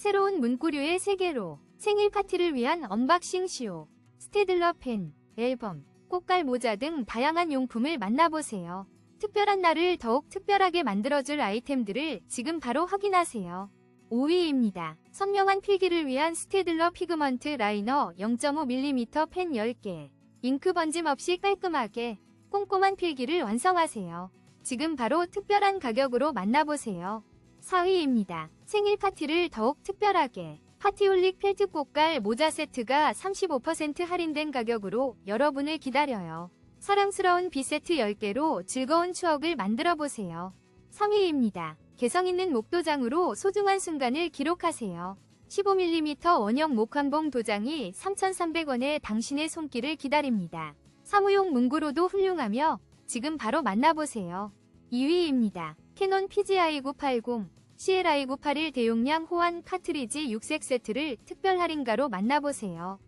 새로운 문구류의 세계로 생일 파티를 위한 언박싱 쇼, 스테들러 펜, 앨범, 꽃갈 모자 등 다양한 용품을 만나보세요. 특별한 날을 더욱 특별하게 만들어줄 아이템들을 지금 바로 확인하세요. 5위입니다. 선명한 필기를 위한 스테들러 피그먼트 라이너 0.5mm 펜 10개. 잉크 번짐 없이 깔끔하게 꼼꼼한 필기를 완성하세요. 지금 바로 특별한 가격으로 만나보세요. 4위입니다. 생일 파티를 더욱 특별하게 파티올릭 펠트 꽃갈 모자 세트가 35% 할인된 가격으로 여러분을 기다려요. 사랑스러운 비세트 10개로 즐거운 추억을 만들어 보세요. 3위입니다. 개성 있는 목도장으로 소중한 순간을 기록하세요. 15mm 원형 목환봉 도장이 3,300원에 당신의 손길을 기다립니다. 사무용 문구로도 훌륭하며 지금 바로 만나보세요. 2위입니다. 캐논 PGI980, CLI981 대용량 호환 카트리지 6색 세트를 특별 할인가로 만나보세요.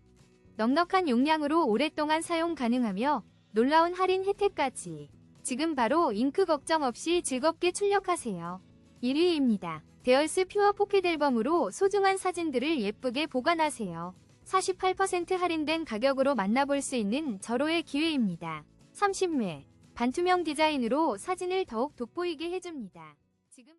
넉넉한 용량으로 오랫동안 사용 가능하며 놀라운 할인 혜택까지. 지금 바로 잉크 걱정 없이 즐겁게 출력하세요. 1위입니다. 데얼스 퓨어 포켓 앨범으로 소중한 사진들을 예쁘게 보관하세요. 48% 할인된 가격으로 만나볼 수 있는 절호의 기회입니다. 30회 반투명 디자인으로 사진을 더욱 돋보이게 해줍니다. 지금